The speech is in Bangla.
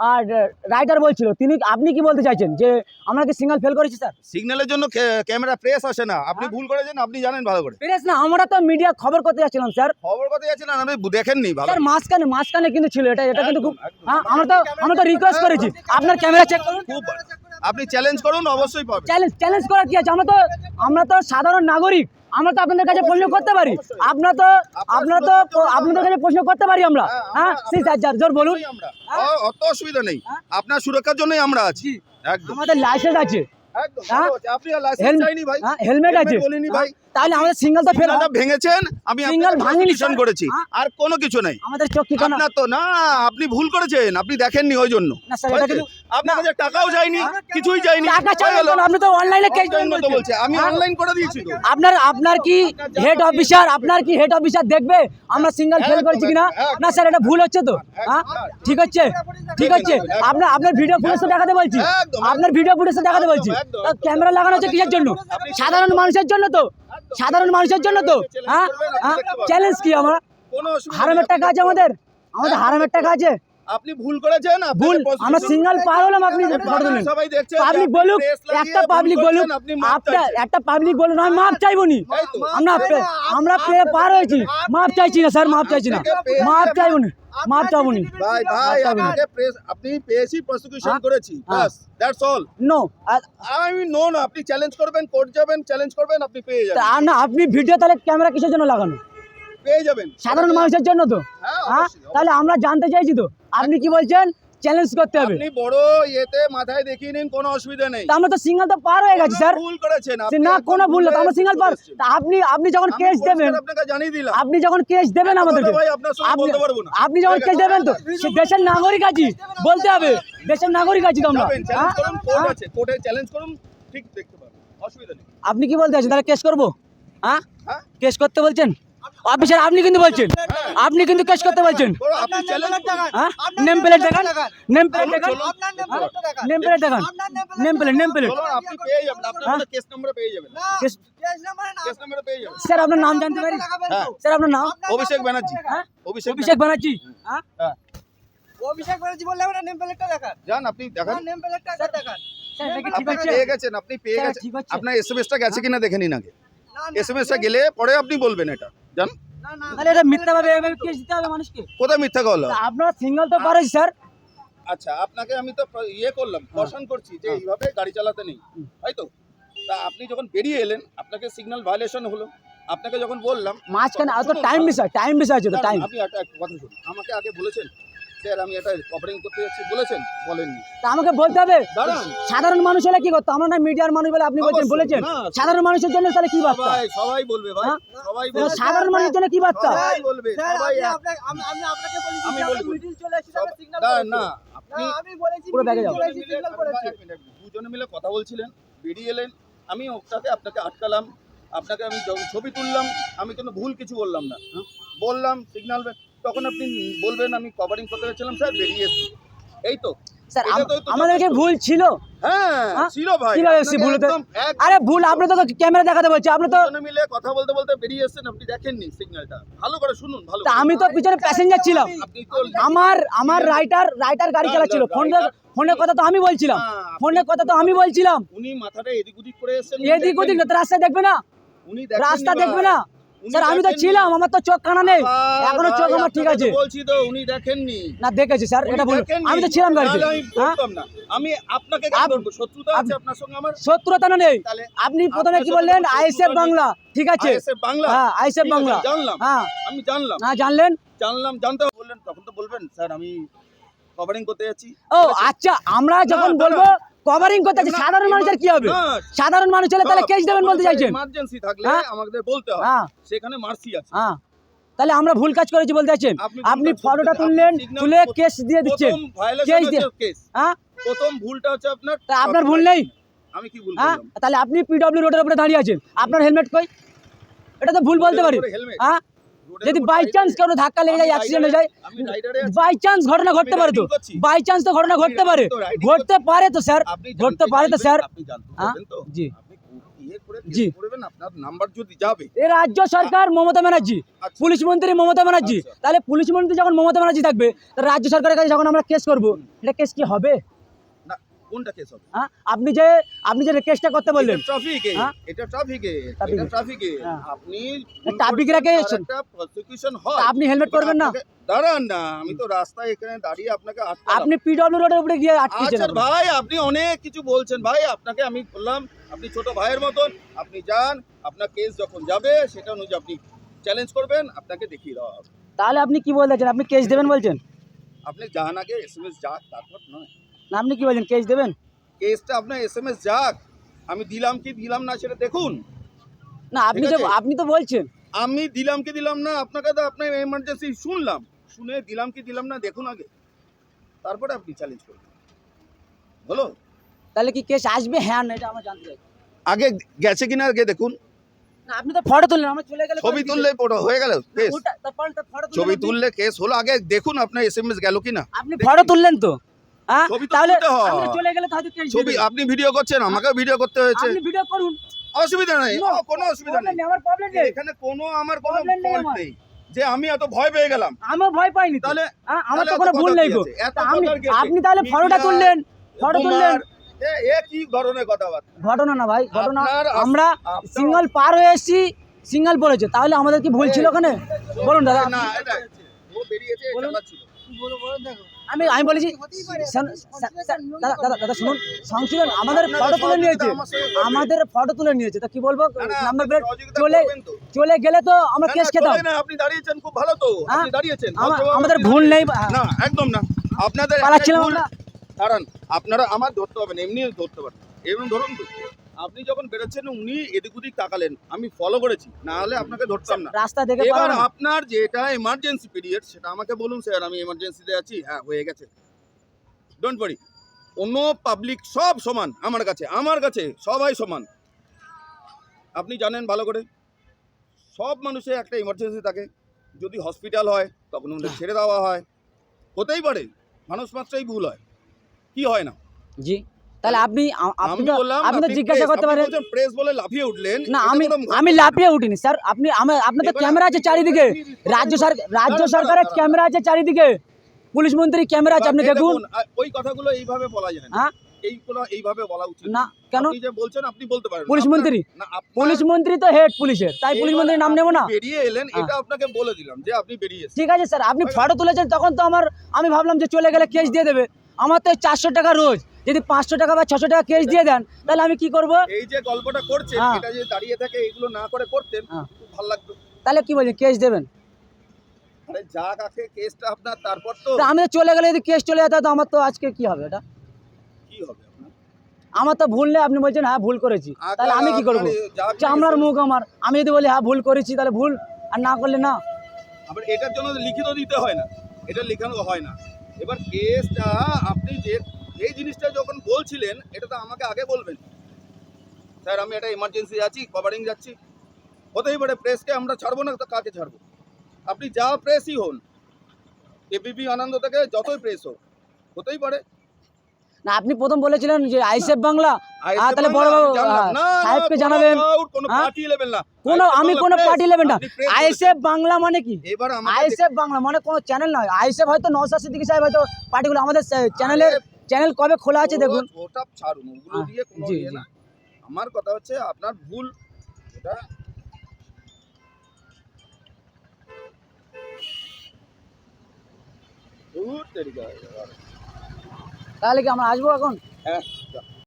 আর রাইটার বলছিল তিনি আপনি কি বলতে চাইছেন? যে আমরা কি সিঙ্গেল ফেল করেছি স্যার সিগন্যালের জন্য ক্যামেরা প্রেস আসে না। আপনি ভুল করেছেন আপনি জানেন ভালো করে। প্রেস না আমরা তো মিডিয়া খবর করতে যাচ্ছিলাম স্যার খবর কথা যাচ্ছেন আপনি দেখেননি ভালো। স্যার মাঝখানে মাঝখানে কিন্তু ছিল এটা এটা কিন্তু খুব। হ্যাঁ আমরা তো আমরা তো রিকোয়েস্ট করেছি। আপনার ক্যামেরা চেক করুন। খুব আপনি চ্যালেঞ্জ করুন অবশ্যই পাবেন। চ্যালেঞ্জ চ্যালেঞ্জ করার কি আছে? আমরা তো আমরা তো সাধারণ নাগরিক। আমরা তো আপনাদের কাছে প্রশ্ন করতে পারি। আপনার তো আপনার তো আপনাদের কাছে প্রশ্ন করতে পারি আমরা। হ্যাঁ সেই স্যার জোর বলুন। অত অসুবিধা নেই। আপনার সুরক্ষার জন্যই আমরা আছি। একদম। আমাদের লাইসেন্স আছে। হ্যাঁ? আপনি হেলমেট চাইনি ভাই। হ্যাঁ হেলমেট আছে। বলিনি ভাই। তাহলে আমাদের সিঙ্গেল তো ফেল ভেঙেছেন আমি সিগন্যাল ভাঙিনি, prosecution করেছি। হ্যাঁ? আর কোনো কিছু নেই। আমাদের চোখ কি আপনার তো না আপনি ভুল করেছেন। আপনি দেখেননি ওই জন্য। না স্যার আপনার কাছে টাকাও যায়নি কিছুই যায়নি। টাকা চাই হয়ে গেল। না, আপনি তো অনলাইনে কেস Online বলছে আমি অনলাইন করে দিয়েছি তো। আপনার আপনার কি হেড অফিসার আপনার কি হেড অফিসার দেখবে? আমরা সিঙ্গেল ফেল করেছি কিনা? না স্যার এটা ভুল হচ্ছে তো। হ্যাঁ ঠিক হচ্ছে? ঠিক হচ্ছে? আপনার আপনার ভিডিও ফুটেজ দেখাতে বলছি। আপনার ভিডিও ফুটেজ দেখাতে বলছি। ক্যামেরা লাগানো হচ্ছে কিসের জন্য? সাধারণ মানুষের জন্য তো। সাধারণ মানুষের জন্য তো। হ্যাঁ? হ্যাঁ? চ্যালেঞ্জ কি আমরা? হারামের টাকা আছে আমাদের? আমাদের হারামের টাকা আছে? আপনি ভুল করেছেন ভুল prosecution- আমরা সিঙ্গেল পার হলাম আপনি। সবাই দেখছে পাবলিক বলুক একটা পাবলিক বলুক একটা একটা পাবলিক বলুক আমি মাপ চাইব নি। আমরা আমরা পেয়ে পার হয়েছি। মাপ চাইছি না স্যার মাপ চাইছি না। মাপ চাইব না। মাপ চাইব নি। ভাই ভাই আপনাকে প্রেস আপনি পেয়েছি প্রসিকিউশন হ্যাঁ? করেছি। বাস দ্যাটস অল নো আমি নো না আপনি চ্যালেঞ্জ করবেন কোর্ট যাবেন চ্যালেঞ্জ করবেন আপনি পেয়ে যাবেন। না আপনি ভিডিও তাহলে ক্যামেরা কিসের জন্য লাগানো? পেয়ে যাবেন। সাধারণ মানুষের জন্য তো। হ্যাঁ হ্যাঁ? তাহলে আমরা জানতে চাইছি তো। আপনি কি বলছেন? চ্যালেঞ্জ করতে হবে। আপনি বড় ইয়েতে মাথায় দেখিয়ে নিন কোনো অসুবিধা নেই। আমরা তো সিঙ্গেল তো পার হয়ে গেছি স্যার। ভুল করেছেন সে না কোনো ভুল না আমরা সিঙ্গেল পার। আপনি আপনি যখন কেস দেবেন আপনাকে জানিয়ে দিলাম। আপনি যখন কেস দেবেন আমাদেরকে। ভাই আপনার সঙ্গে আপনি বলতে পারব না। আপনি যখন কেস দেবেন তো সে দেশের নাগরিক আছি বলতে হবে দেশের নাগরিক আছি তো আমরা। হ্যাঁ? কোর্ট হ্যাঁ? আছে কোর্টে চ্যালেঞ্জ করুন ঠিক দেখতে পাবেন অসুবিধা নেই। আপনি কি বলতে আছেন তাহলে কেস করব? হ্যাঁ? হ্যাঁ? কেস করতে বলছেন? অফিসার আপনি কিন্তু বলছেন। আপনি কিন্তু কেস করতে বলছেন। বড় আপনি চ্যালেঞ্জ হ্যাঁ? নেম প্লেট দেখান। নেম প্লেট দেখান। চলুন, নেম প্লেট দেখান। নেম প্লেট নেম প্লেট চলুন আপনি পেয়ে যাবেন। আপনার হ্যাঁ? কেস নাম্বার পেয়ে যাবেন। কেস কেস নাম্বার পেয়ে যাবেন। স্যার আপনার নাম জানতে পারি? হ্যাঁ স্যার আপনার নাম? অভিষেক ব্যানার্জি। হ্যাঁ? অভিষেক অভিষেক ব্যানার্জি। হ্যাঁ? হ্যাঁ। অভিষেক ব্যানার্জি বললে আমরা নেম প্লেটটা দেখান। যান আপনি দেখান। নেম প্লেটটা দেখান। স্যার এটা কি ঠিক আপনি হচ্ছে পেয়ে গেছেন আপনি পেয়ে স্যার, গেছেন। ঠিক হচ্ছে। আপনার এসএমএসটা গেছে কিনা দেখে নিন আগে। না, না, এসএমএসটা গেলে পরে আপনি বলবেন এটা। জান? না, না, তাহলে এটা মিথ্যা এভাবে কেস দিতে হবে মানুষকে। কোথায় মিথ্যা কথা তা আপনার সিঙ্গেল তো পারেছি স্যার আচ্ছা আপনাকে আমি তো ইয়ে করলাম কশন করছি যে হ্যাঁ। এইভাবে গাড়ি চালাতে নেই তাই তো তা আপনি যখন বেরিয়ে এলেন আপনাকে সিগন্যাল ভায়োলেশন হলো। আপনাকে যখন বললাম মাঝখানে আর তো টাইম বিষয় টাইম বিষয় আছে তো টাইম আপনি একটা কথা শুনুন। আমাকে আগে বলেছেন স্যার আমি এটা কভারিং করতে যাচ্ছি। বলেছেন? বলেননি। তা আমাকে বলতে হবে দাঁড়ান। সাধারণ মানুষ হলে কি করতো? আমরা না মিডিয়ার মানুষ বলে আপনি বলছেন বলেছেন। সাধারণ মানুষের জন্য তাহলে কি বার্তা? সবাই সবাই বলবে ভাই হ্যাঁ? সবাই বলবে। সাধারণ মানুষের জন্য কি বার্তা? সবাই বলবে সবাই আপনি এক- আপনাকে- আমি আমি আপনাকে বলেছি আমি যে আমরা বলব। মিডিল চলে এসেছি, আমরা সব- signal দাঁড়ান, করেছি। না না, আপনি আমি বলেছি পুরো ব্যাগে যাও। দুজনে মিলে কথা বলছিলেন বেরিয়ে এলেন। আমি ওটাকে আপনাকে আটকালাম আপনাকে আমি ছবি তুললাম আমি কোনো ভুল কিছু বললাম না। বললাম সিগন্যাল তখন আপনি বলবেন আমি কভারিং করতে গেছিলাম স্যার বেরিয়ে এসেছি। এই তো। স্যার আম- তো- তো আমাদের কি যথেষ্ট। ভুল ছিল। হ্যাঁ? ছিল ভাই। কীভাবে এসেছি ভুল হতে? একদম এক- আরে ভুল আপনি তো ক্যামেরা দেখাতে বলছি আপনি তো মিলে কথা বলতে বলতে বেরিয়ে এসেছেন আপনি দেখেননি সিগন্যালটা ভালো করে শুনুন ভালো আমি তো পিছনে প্যাসেঞ্জার ছিলাম। আমার আমার রাইটার রাইটার গাড়ি চালাচ্ছিল। না, ফোন ফোনের কথা তো আমি বলছিলাম। ফোনের কথা তো আমি বলছিলাম। উনি মাথাটা এদিক ওদিক করে এসেছেন এদিক ওদিক না রাস্তা দেখবে না? উনি রাস্তা দেখবে না? স্যার আমি তো ছিলাম আমার তো চোখ কানা নেই। এখনও চোখ আমার ঠিক আছে। বলছি তো উনি দেখেননি। না দেখেছি স্যার এটা বলুন আমি তো ছিলাম গাড়িতে। আমি হ্যাঁ? আমি আপনাকে শত্রুতা আছে আপনার সঙ্গে আমার? শত্রুতা না নেই। আপনি প্রথমে কি বললেন? আইএসএফ বাংলা ঠিক আছে? বাংলা? হ্যাঁ আইএসএফ বাংলা। জানলাম। হ্যাঁ। আমি জানলাম। হ্যাঁ জানলেন? জানলাম জানতে বললেন তখন তো বলবেন স্যার আমি কভারিং করতে যাচ্ছি। ও আচ্ছা আমরা যখন বলব কভারিং করতে না, সাধারণ মানুষের কি হবে? সাধারণ মানুষ হলে তাহলে কেস দেবেন বলতে চাইছেন। ইমার্জেন্সি থাকলে হ্যাঁ? আমাদের বলতে হয় হ্যাঁ। সেখানে মার্সি আছে। হ্যাঁ। তাহলে আমরা ভুল কাজ করেছি বলতে চাইছেন। আপনি ফটোটা তুললেন তুলে কেস দিয়ে দিচ্ছেন। কেস দিয়ে-। হ্যাঁ? প্রথম ভুলটা হচ্ছে আপনার তা আপনার ভুল নেই? আমি কি ভুল হ্যাঁ? তাহলে আপনি পিডব্লিউ রোডের উপরে দাঁড়িয়ে আছেন। আপনার হেলমেট কই? এটা তো ভুল বলতে পারি। হ্যাঁ? যদি বাই চান্স কারও ধাক্কা লেগে যায় অ্যাক্সিডেন্ট হয়ে যায়। বাই চান্স ঘটনা ঘটতে পারে তো। বাই চান্স তো ঘটনা ঘটতে পারে। ঘটতে পারে তো স্যার ঘটতে পারে তো স্যার জি। ইয়ে জি। কেস করবেন আপনার নাম্বার যদি যাবে। এ রাজ্য সরকার মমতা ব্যানার্জি আচ্ছা। পুলিশ মন্ত্রী মমতা ব্যানার্জি। আচ্ছা। তাহলে পুলিশ মন্ত্রী যখন মমতা ব্যানার্জি থাকবে রাজ্য সরকারের কাছে যখন আমরা কেস করব এটা কেস কি হবে? কোনটা কেস হবে? হ্যাঁ? আপনি যে আপনি যে কেসটা করতে বললেন। ট্রাফিকে হ্যাঁ? এটা ট্রাফিকে এটা ট্রাফিকে হ্যাঁ। আপনি। একটা প্রসিকিউশন হয়। আপনি হেলমেট করবেন না। দাঁড়ান না আমি তো রাস্তায় এখানে দাঁড়িয়ে আপনাকে। আপনি পিডব্লিউ রোডের উপরে গিয়ে আটকেছেন আচ্ছা ভাই আপনি অনেক কিছু বলছেন ভাই আপনাকে আমি বললাম আপনি ছোট ভাইয়ের মতন আপনি যান আপনার কেস যখন যাবে সেটা অনুযায়ী আপনি চ্যালেঞ্জ করবেন আপনাকে দেখিয়ে দেওয়া হবে। তাহলে আপনি কি বলতেছেন আপনি কেস দেবেন বলছেন? আপনি যান আগে এস এম এস যাক তারপর নয়। আপনি কি বলছেন? কেস দেবেন? কেসটা আপনার এস এম এস যাক। আমি দিলাম কি দিলাম না সেটা দেখুন। না আপনি আছে। আপনি তো বলছেন। আমি দিলাম কি দিলাম না আপনাকে তো আপনার এমার্জেন্সি শুনলাম। শুনে দিলাম কি দিলাম না দেখুন আগে। তারপরে আপনি চ্যালেঞ্জ করুন। হলো তাহলে কি কেস আসবে? হ্যাঁ না এটা আমার জানতে চাই। আগে গেছে কিনা আগে দেখুন। না আপনি তো ফটো তুললেন আমরা চলে গেলে ছবি তুললে পুরো হয়ে গেল কেস তো ছবি তুললে কেস হলো আগে দেখুন আপনার এস এম এস গেল কিনা। আপনি ফটো তুললেন তো তো? তাহলে তুলতে। আমরা চলে গেলে ছবি আপনি ভিডিও করছেন আমাকেও ভিডিও করতে হয়েছে। আপনি ভিডিও করুন। অসুবিধা নেই। কোনো অসুবিধা নেই। আমার প্রবলেম নেই। এখানে কোনো আমার কোনো নেই ফল্ট নেই যে আমি এত ভয় পেয়ে গেলাম। আমিও ভয় পাইনি তাহলে আমার তো কোনো ভুল নেই গো। আমি? আপনি তাহলে ফটোটা তুললেন ফটো তুললেন। এ এ কি ধরনের কথাবার্তা ঘটনা না ভাই ঘটনা আমরা সিঙ্গল পার হয়ে এসেছি সিঙ্গল পড়েছে। তাহলে আমাদের কি ভুল ছিল ওখানে? বলুন দাদা। না এটা ও বেরিয়েছে বলুন। চালাচ্ছিল বলো বলো দেখো। আমি আমি বলেছি দাদা দাদা দাদা শুনুন সংশোধন আমাদের ফটো তুলে নিয়েছে। আমাদের ফটো তুলে নিয়েছে। তা কি বলব? নাম্বার প্লেট চলে চলে গেলে তো আমরা কেস খেতাম। আপনি দাঁড়িয়েছেন খুব ভালো তো। হ্যাঁ? আপনি দাঁড়িয়েছেন আমাদের ভুল নেই না একদম না। আপনাদের পালাচ্ছিলাম। আমরা। দাঁড়ান আপনারা আমার ধরতে হবে না এমনি ধরতে পারেন এরকম ধরুন তো। আপনি যখন বেরোচ্ছেন উনি এদিক ওদিক তাকালেন। আমি ফলো করেছি না হলে আপনাকে ধরতাম না। রাস্তা দেখে এবার। আপনার যেটা এমার্জেন্সি পিরিয়ড সেটা আমাকে বলুন স্যার আমি এমার্জেন্সিতে আছি? হ্যাঁ হয়ে গেছে। ডোন্ট ওয়ারি অন্য পাবলিক সব সমান আমার কাছে আমার কাছে সবাই সমান। আপনি জানেন ভালো করে সব মানুষের একটা ইমার্জেন্সি থাকে। যদি হসপিটাল হয় তখন ওদের ছেড়ে দেওয়া হয়। হতেই পারে মানুষ মাত্রই ভুল হয়। কি হয় না? জি। তাহলে আপনি আপনি তো বললাম আপনি তো জিজ্ঞাসা করতে পারেন। প্রেস বলে লাফিয়ে উঠলেন না আমি আমি লাফিয়ে উঠিনি স্যার। আপনি আমার আপনার ক্যামেরা আছে চারিদিকে। রাজ্য সরকার রাজ্য সরকারের ক্যামেরা আছে চারিদিকে। পুলিশ মন্ত্রী ক্যামেরা আছে আপনি দেখুন। ওই কথাগুলো এইভাবে বলা যায় না? এইগুলো এইভাবে বলা উচিত না। কেন? যে বলছেন আপনি বলতে পারেন পুলিশ মন্ত্রী? পুলিশ মন্ত্রী তো হেড পুলিশের তাই পুলিশ মন্ত্রীর নাম আপনি না? বেরিয়ে এলেন। এটা আপনাকে বলে দিলাম যে আপনি বেরিয়ে ঠিক আছে স্যার আপনি ফটো তুলেছেন তখন তো আমার আমি ভাবলাম যে চলে গেলে কেস দিয়ে দেবে। আমার তো চারশো টাকা রোজ। যদি পাঁচশো টাকা বা ছশো টাকা কেস দিয়ে দেন তাহলে আমি কি করব? এই যে গল্পটা করছেন হ্যাঁ। এটা দাঁড়িয়ে থাকে এগুলো না করে করতেন হ্যাঁ। ভালো লাগতো। তাহলে কি বলছেন কেস দেবেন? আরে যা কাছে কেসটা আপনার তারপর তো আমি চলে গেলে যদি কেস চলে যেত তো আমার তো আজকে কি হবে এটা? কি হবে আমার তো ভুল নেই আপনি বলছেন হ্যাঁ ভুল করেছি। তাহলে আমি কি করব? চামড়ার মুখ আমার। আমি যদি বলি হ্যাঁ ভুল করেছি তাহলে ভুল। আর না করলে না। আবার এটার জন্য লিখিত দিতে হয় না। এটা লেখানো হয় না। এবার কেসটা আপনি যে, এই জিনিসটা যখন বলছিলেন, এটা তো আমাকে আগে বলবেন। স্যার, আমি একটা এমার্জেন্সি যাচ্ছি কভারিং যাচ্ছি। হতেই পারে প্রেসকে আমরা ছাড়বো না, তো কাকে ছাড়বো? আপনি যা প্রেসই হন এবিপি আনন্দ থেকে যতই প্রেস হোক, হতেই পারে। না আপনি প্রথম বলেছিলেন যে আইসেফ বাংলা। ISF হ্যাঁ, তাহলে বড় বাবু। হ্যাঁ, সাহেবকে জানাবেন। কোনো হ্যাঁ? আমি কোনো পার্টি নেবেন না। আইসেফ বাংলা মানে কি? আইসেফ বাংলা মানে কোনো চ্যানেল নয়। আইসেফ হয়তো নওসাদ সিদ্দিকী সাহেব হয়তো পার্টিগুলো আমাদের চ্যানেলের চ্যানেল কবে খোলা আছে দেখুন। ওটা ছাড়ুন ওগুলো দিয়ে কোনো ইয়ে না। আমার কথা হচ্ছে আপনার ভুল এটা তেরিকা। তাহলে কি আমরা আসব এখন? হ্যাঁ।